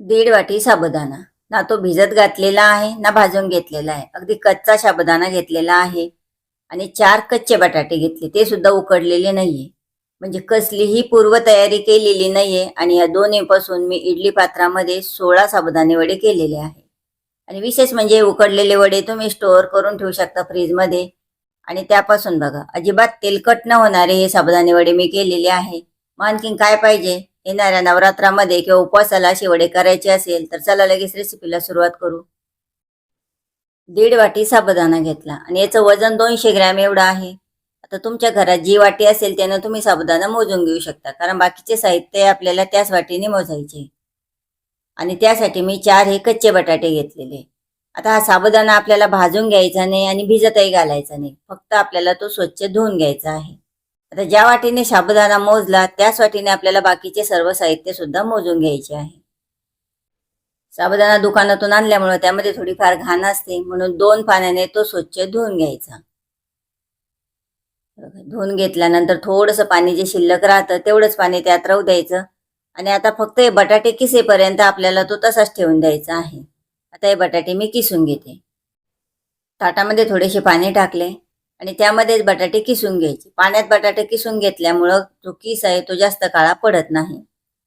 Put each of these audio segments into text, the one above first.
दीड वाटी साबुदाणा. ना तो भिजत घातलेला आहे ना भाजून घेतलेला आहे. अगदी कच्चा साबुदाणा घेतलेला आहे आणि चार कच्चे बटाटे घेतले. ते सुद्धा उकडलेले नाहीये. म्हणजे कसलीही पूर्वतयारी केलेली नाहीये आणि या दोन्हीपासून मी इडली पात्रामध्ये सोळा साबुदाणे वडे केलेले आहे. आणि विशेष म्हणजे उकडलेले वडे तुम्ही स्टोअर करून ठेवू शकता फ्रीजमध्ये. आणि त्यापासून बघा अजिबात तेलकट न होणारे हे साबुदाणे वडे मी केलेले आहे. मग आणखीन काय पाहिजे? येणाऱ्या नवरात्रामध्ये किंवा उपवासाला शिवडे करायचे असेल तर चला लगेच रेसिपीला सुरुवात करू. दीड वाटी साबुदाणा घेतला आणि याचं वजन दोनशे ग्रॅम एवढं आहे. आता तुमच्या घरात जी वाटी असेल त्यानं तुम्ही साबुदाणा मोजून घेऊ शकता कारण बाकीचे साहित्य आपल्याला त्याच वाटीने मोजायचे. आणि त्यासाठी मी चार हे कच्चे बटाटे घेतलेले. आता हा साबुदाणा आपल्याला भाजून घ्यायचा नाही आणि भिजतही घालायचा नाही. फक्त आपल्याला तो स्वच्छ धुवून घ्यायचा आहे. आता ज्या वाटीने साबुदाणा मोजला त्याच वाटीने आपल्याला बाकीचे सर्व साहित्य सुद्धा मोजून घ्यायचे आहे. साबुदाणा दुकानातून आणल्यामुळे त्यामध्ये थोडीफार घाण असते म्हणून दोन पाण्याने तो स्वच्छ धुवून घ्यायचा. धुवून घेतल्यानंतर थोडंसं पाणी जे शिल्लक राहतं तेवढंच पाणी त्यात राहू द्यायचं. आणि आता फक्त हे बटाटे किसेपर्यंत आपल्याला तो तसाच ठेवून द्यायचा आहे. आता हे बटाटे मी किसून घेते. ताटामध्ये थोडेसे पाणी टाकले. आणि त्यामध्येच बटाटे किसून घ्यायचे. पाण्यात बटाटे किसून घेतल्यामुळं जो किस आहे तो जास्त काळा पडत नाही.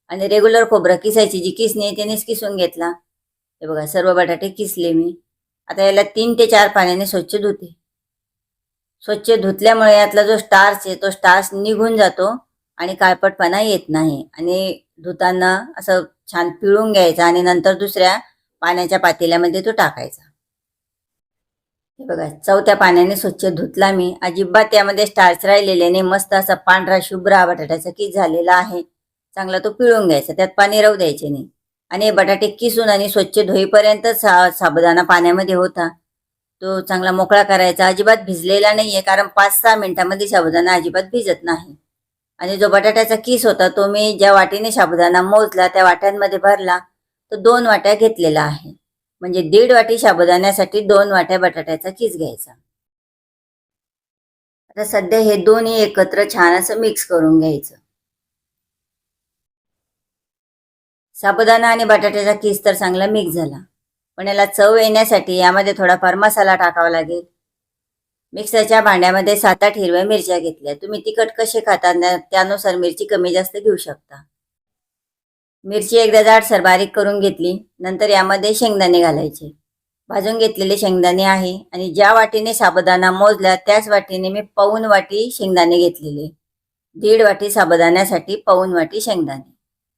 आणि रेग्युलर खोबरं किसायची जी किसणी आहे त्यानेच किसून घेतला. हे बघा सर्व बटाटे किसले मी. आता याला तीन ते चार पाण्याने स्वच्छ धुते. स्वच्छ धुतल्यामुळे यातला जो स्टार्च आहे तो स्टार्च निघून जातो आणि काळपटपणा येत नाही. आणि धुताना असं छान पिळून घ्यायचा आणि नंतर दुसऱ्या पाण्याच्या पातेल्यामध्ये तो टाकायचा. हे बघा चौथ्या पाण्याने स्वच्छ धुतला मी. अजिबात त्यामध्ये स्टार्च राहिलेले नाही. मस्त असा पांढरा शुभ्र हा बटाट्याचा किस झालेला आहे. चांगला तो पिळून घ्यायचा त्यात पाणी राहू द्यायचे नाही. आणि हे बटाटे किसून आणि स्वच्छ धुईपर्यंत सा साबुदाणा पाण्यामध्ये होता. तो चांगला मोकळा करायचा. अजिबात भिजलेला नाहीये कारण पाच सहा मिनिटांमध्ये साबुदाणा अजिबात भिजत नाही. आणि जो बटाट्याचा किस होता तो मी ज्या वाटीने साबुदाणा मोजला त्या वाट्यांमध्ये भरला तो दोन वाट्या घेतलेला आहे. म्हणजे दीड वाटी साबुदाण्यासाठी दोन वाट्या बटाट्याचा किस घ्यायचा. आता सध्या हे दोन्ही एकत्र छान असं मिक्स करून घ्यायचं. साबुदाणा आणि बटाट्याचा किस तर चांगला मिक्स झाला. पण याला चव येण्यासाठी यामध्ये थोडाफार मसाला टाकावा लागेल. मिक्सरच्या भांड्यामध्ये सात आठ हिरव्या मिरच्या घेतल्या. तुम्ही तिखट कसे खाता त्यानुसार मिरची कमी जास्त घेऊ शकता. मिरची एकदा जाडसर बारीक करून घेतली नंतर यामध्ये शेंगदाणे घालायचे. भाजून घेतलेले शेंगदाणे आहे आणि ज्या वाटीने साबुदाणा मोजला त्याच वाटीने मी पाऊन वाटी शेंगदाणे घेतलेले. दीड वाटी साबुदाण्यासाठी पाऊन वाटी शेंगदाणे.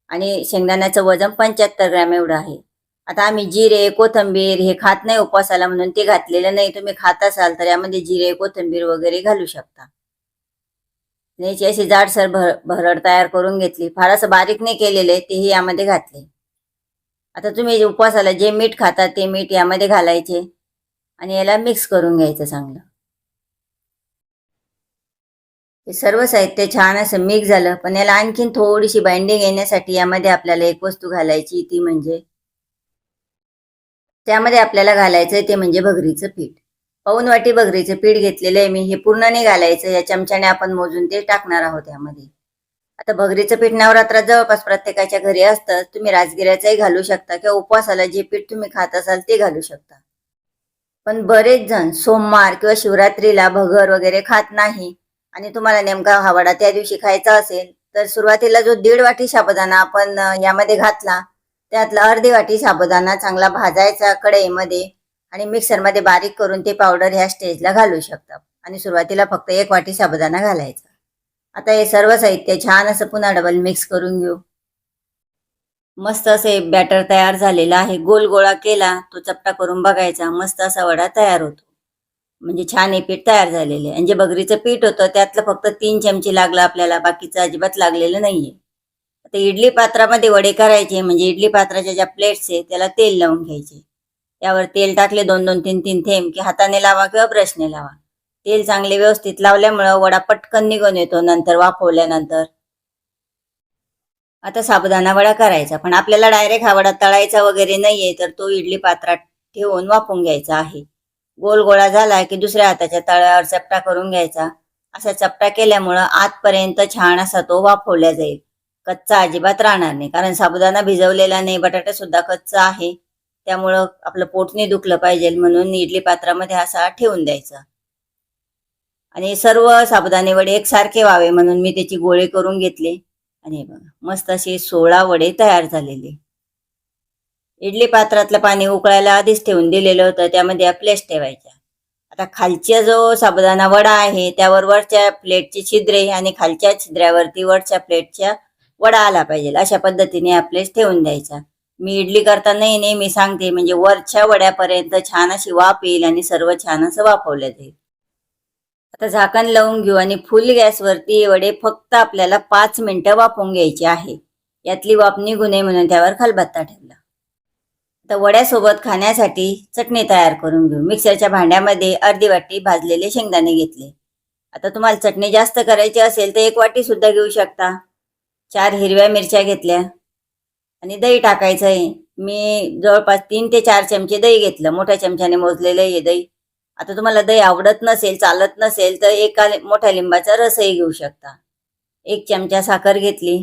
आणि शेंगदाण्याचं वजन पंच्याहत्तर ग्रॅम एवढं आहे. आता आम्ही जिरे कोथंबीर हे खात नाही उपवासाला म्हणून ते घातलेलं नाही. तुम्ही खात असाल तर यामध्ये जिरे कोथंबीर वगैरे घालू शकता. याची अशी जाडसर भर भरड तयार करून घेतली. फार असं बारीक नाही केलेले तेही यामध्ये घातले. आता तुम्ही जे उपवासाला जे मीठ खाता ते मीठ यामध्ये घालायचे आणि याला मिक्स करून घ्यायचं चांगलं. हे सर्व साहित्य छान असं मिक्स झालं पण याला आणखीन थोडीशी बाइंडिंग येण्यासाठी यामध्ये आपल्याला एक वस्तू घालायची ती म्हणजे त्यामध्ये आपल्याला घालायचं ते म्हणजे भगरीचं पीठ. पाऊन वाटी बगरीचे पीठ घेतलेले आहे मी. हे पूर्ण घालायचं या चमच्याने आपण मोजून ते टाकणार आहोत यामध्ये. आता भगरीचं पीठ नवरात्रात जवळपास प्रत्येकाच्या घरी असतं. तुम्ही राजगिऱ्याचंही घालू शकता किंवा उपवासाला जे पीठ तुम्ही खात असाल ते घालू शकता. पण बरेच जण सोमवार किंवा शिवरात्रीला भगर वगैरे खात नाही आणि तुम्हाला नेमका हावडा त्या दिवशी खायचा असेल तर सुरुवातीला जो दीड वाटी साबुदाणा आपण यामध्ये घातला त्यातला अर्धी वाटी साबुदाणा चांगला भाजायचा कढईमध्ये आणि मिक्सरमध्ये बारीक करून ते पावडर ह्या स्टेजला घालू शकता. आणि सुरुवातीला फक्त एक वाटी साबुदाणा घालायचा. आता हे सर्व साहित्य छान असं पुन्हा डबल मिक्स करून घेऊ. मस्त असे बॅटर तयार झालेला आहे. गोल गोळा केला तो चपटा करून बघायचा. मस्त असा वडा तयार होतो. म्हणजे छान हे पीठ तयार झालेले आहे. आणि जे बगरीचं पीठ होतं त्यातलं फक्त तीन चमचे लागलं आपल्याला. बाकीचं अजिबात लागलेलं नाहीये. आता इडली पात्रामध्ये वडे करायचे. म्हणजे इडली पात्राच्या ज्या प्लेट्स आहे त्याला तेल लावून घ्यायचे. यावर तेल टाकले दोन दोन तीन तीन थेंब की हाताने लावा किंवा ब्रशने लावा. तेल चांगले व्यवस्थित लावल्यामुळं वडा पटकन निघून येतो नंतर वाफवल्यानंतर. आता साबुदाणा वडा करायचा पण आपल्याला डायरेक्ट हा वडा तळायचा वगैरे नाहीये तर तो इडली पात्रात ठेवून वाफवून घ्यायचा आहे. गोल गोळा झाला की दुसऱ्या हाताच्या तळ्यावर चपटा करून घ्यायचा. असा चपटा केल्यामुळं आतपर्यंत छान असा तो वाफवला जाईल. कच्चा अजिबात राहणार नाही कारण साबुदाणा भिजवलेला नाही बटाटा सुद्धा कच्चा आहे. त्यामुळं आपलं पोट नाही दुखलं पाहिजे म्हणून इडली पात्रामध्ये असा ठेवून द्यायचा. आणि सर्व साबुदाणे वडे एकसारखे व्हावे म्हणून मी त्याची गोळे करून घेतले. आणि बघा मस्त असे सोळा वडे तयार झालेले. इडली पात्रातलं पाणी उकळायला आधीच ठेवून दिलेलं होतं त्यामध्ये प्लेस ठेवायच्या. आता खालच्या जो साबुदाणा वडा आहे त्यावर वरच्या प्लेटची छिद्रे आणि खालच्या छिद्र्यावरती वरच्या प्लेटच्या वडा आला पाहिजे. अशा पद्धतीने आपलेस ठेवून द्यायचा. मी इडली करतानाही नेहमी सांगते. म्हणजे वरच्या वड्यापर्यंत छान अशी वाफ येईल आणि सर्व छान असं वाफवलं जाईल. आता झाकण लावून घेऊ आणि फुल गॅसवरती वडे फक्त आपल्याला पाच मिनिटं वाफवून घ्यायचे आहे. यातली वाफ निघू नये म्हणून त्यावर खलबत्ता ठेवला. आता वड्यासोबत खाण्यासाठी चटणी तयार करून घेऊ. मिक्सरच्या भांड्यामध्ये अर्धी वाटी भाजलेले शेंगदाणे घेतले. आता तुम्हाला चटणी जास्त करायची असेल तर एक वाटी सुद्धा घेऊ शकता. चार हिरव्या मिरच्या घेतल्या. आणि दही टाकायचं आहे. मी जवळपास तीन ते चार चमचे दही घेतलं. मोठ्या चमच्याने मोजलेलं आहे दही. आता तुम्हाला दही आवडत नसेल चालत नसेल तर एका मोठ्या लिंबाचा रसही घेऊ शकता. एक चमचा साखर घेतली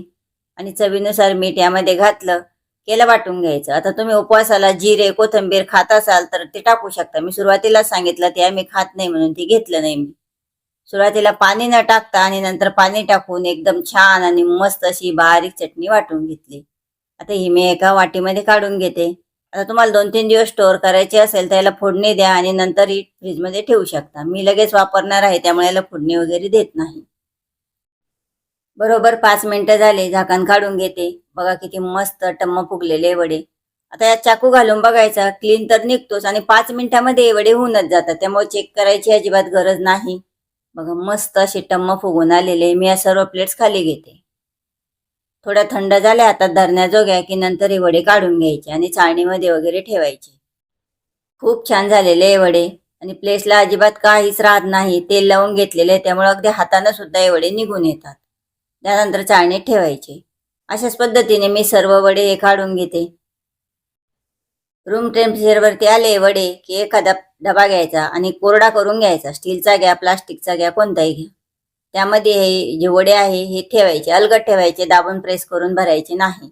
आणि चवीनुसार मीठ यामध्ये घातलं. केलं वाटून घ्यायचं. आता तुम्ही उपवासाला जिरे कोथिंबीर खात असाल तर ते टाकू शकता. मी सुरुवातीला सांगितलं ते आम्ही खात नाही म्हणून ते घेतलं नाही मी. सुरुवातीला पाणी न टाकता आणि नंतर पाणी टाकून एकदम छान आणि मस्त अशी बारीक चटणी वाटून घेतली. आता ही मी एका वाटीमध्ये काढून घेते. आता तुम्हाला दोन तीन दिवस स्टोअर करायचे असेल तर याला फोडणी द्या आणि नंतर ही फ्रीजमध्ये ठेवू शकता. मी लगेच वापरणार आहे त्यामुळे याला फोडणी वगैरे देत नाही. बरोबर पाच मिनिटं झाले झाकण काढून घेते. बघा किती मस्त टम्म फुगलेले वडे. आता यात चाकू घालून बघायचा क्लीन तर निघतोच आणि पाच मिनिटामध्ये एवढे वडे होऊनच जातात. त्यामुळे चेक करायची अजिबात गरज नाही. बघा मस्त असे टम्म फुगून आलेले. मी या सर्व प्लेट्स खाली घेते. थोड्या थंड झाल्या हातात धरण्याजोग्या की नंतर हे वडे काढून घ्यायचे आणि चाळणीमध्ये वगैरे ठेवायचे. खूप छान झालेले हे वडे. आणि प्लेसला अजिबात काहीच राहत नाही. तेल लावून घेतलेले आहे, त्यामुळे अगदी हातानं सुद्धा हे वडे निघून येतात. त्यानंतर चाळणीत ठेवायचे. अशाच पद्धतीने मी सर्व वडे हे काढून घेते. रूम टेम्परेचरवरती आले वडे की एखादा डबा घ्यायचा आणि कोरडा करून घ्यायचा. स्टीलचा घ्या प्लास्टिकचा घ्या कोणताही घ्या. त्यामध्ये हे जे वडे आहे हे ठेवायचे अलगद ठेवायचे दाबून प्रेस करून भरायचे नाही.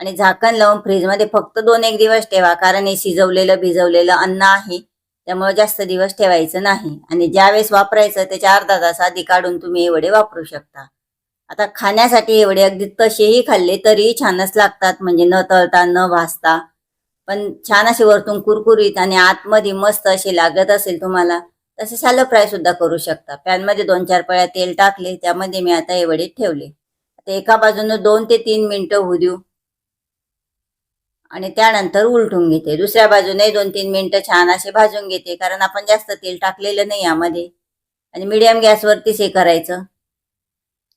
आणि झाकण लावून फ्रीजमध्ये फक्त दोन एक दिवस ठेवा कारण हे शिजवलेलं भिजवलेलं अन्न आहे. त्यामुळे जास्त दिवस ठेवायचं नाही. आणि ज्यावेळेस वापरायचं त्याच्या अर्धा तास आधी काढून तुम्ही हे वडे वापरू शकता. आता खाण्यासाठी हे वडे अगदी तसेही खाल्ले तरीही छानच लागतात म्हणजे न तळता न भाजता. पण छान असे वरतून कुरकुरीत आणि आतमध्ये मस्त असे लागत असेल तुम्हाला तसे सॅलो फ्राय सुद्धा करू शकता. पॅनमध्ये दोन चार पळ्या तेल टाकले त्यामध्ये मी आता हे वडे ठेवले. आता एका बाजूनं दोन ते तीन मिनिटं होऊ देऊ. आणि त्यानंतर उलटून घेते. दुसऱ्या बाजूने दोन तीन मिनटं छान असे भाजून घेते कारण आपण जास्त तेल टाकलेलं नाही यामध्ये. आणि मिडियम गॅसवरतीच हे करायचं.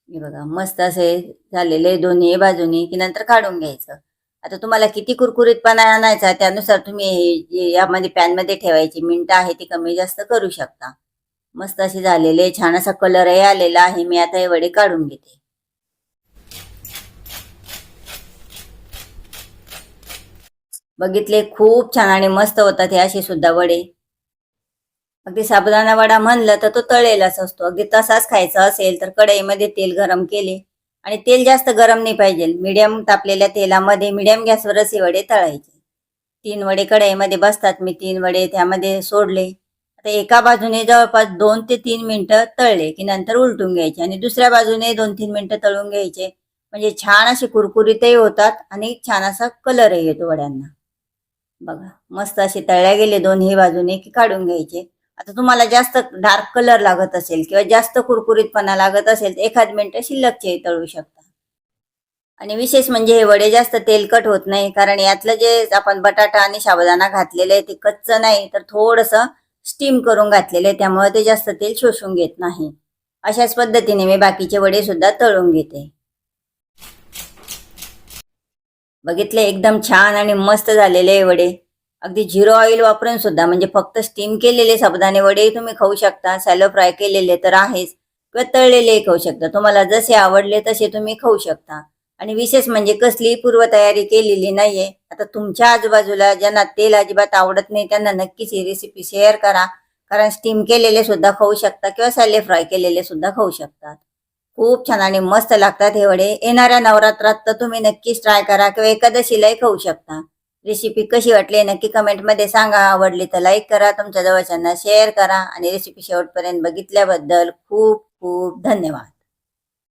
हे बघा मस्त असे झालेले दोन्ही बाजूनी की नंतर काढून घ्यायचं. आता तुम्हाला किती कुरकुरीतपणा आणायचा त्यानुसार तुम्ही हे- यामध्ये पॅनमध्ये ठेवायची. मिनटं आहे ती कमी जास्त करू शकता. मस्त असे झालेले छान असा कलरही आलेला आहे. मी आता हे वडे काढून घेते. बघितले? खूप छान आणि मस्त होतात हे असे सुद्धा वडे. अगदी साबुदाणा वडा म्हणलं तर तो तळेलाच असतो. अगदी तसाच खायचा असेल तर कढईमध्ये तेल गरम केले. आणि तेल जास्त गरम नाही पाहिजे. मीडियम तापलेल्या तेलामध्ये मीडियम गॅसवरच हे वडे तळायचे. तीन वडे कढईमध्ये बसतात. मी तीन वडे त्यामध्ये सोडले. आता एका बाजूने जवळपास दोन ते तीन मिनटं तळले की नंतर उलटून घ्यायचे आणि दुसऱ्या बाजूने दोन तीन मिनटं तळून घ्यायचे. म्हणजे छान असे कुरकुरीतही होतात आणि छान असा कलरही येतो वड्यांना. बघा मस्त असे तळल्या गेले दोन्ही बाजूने की काढून घ्यायचे. आता तुम्हाला जास्त डार्क कलर लागत असेल किंवा जास्त कुरकुरीतपणा लागत असेल तर एखाद मिनिट शिल्लकचे तळू शकता. आणि विशेष म्हणजे हे वडे जास्त तेलकट होत नाही कारण यातलं जे आपण बटाटा आणि साबुदाणा घातलेलं आहे ते कच्चं नाही तर थोडस स्टीम करून घातलेलं आहे त्यामुळे ते जास्त तेल शोषून घेत नाही. अशाच पद्धतीने मी बाकीचे वडे सुद्धा तळून घेते. बघितले? एकदम छान आणि मस्त झालेले वडे. अगदी झिरो ऑइल वापरून सुद्धा म्हणजे फक्त स्टीम केलेले साबुदाणे वडे तुम्ही खाऊ शकता सॅलो फ्राय केलेले तर आहेच किंवा तळलेलेही खाऊ शकता. तुम्हाला जसे आवडले तसे तुम्ही खाऊ शकता. आणि विशेष म्हणजे कसलीही पूर्वतयारी केलेली नाहीये. आता तुमच्या आजूबाजूला ज्यांना तेल अजिबात आवडत नाही त्यांना नक्कीच ही रेसिपी शेअर करा. कारण स्टीम केलेले सुद्धा खाऊ शकता किंवा सॅले फ्राय केलेले सुद्धा खाऊ शकतात खूप छान आणि मस्त लागतात हे वडे. येणाऱ्या नवरात्रात तर तुम्ही नक्कीच ट्राय करा किंवा एकादशीलाही खाऊ शकता. रेसिपी कशी वाटली नक्की कमेंटमध्ये सांगा. आवडली तर लाईक करा तुमच्या जवळच्यांना शेअर करा. आणि रेसिपी शेवटपर्यंत बघितल्याबद्दल खूप खूप धन्यवाद.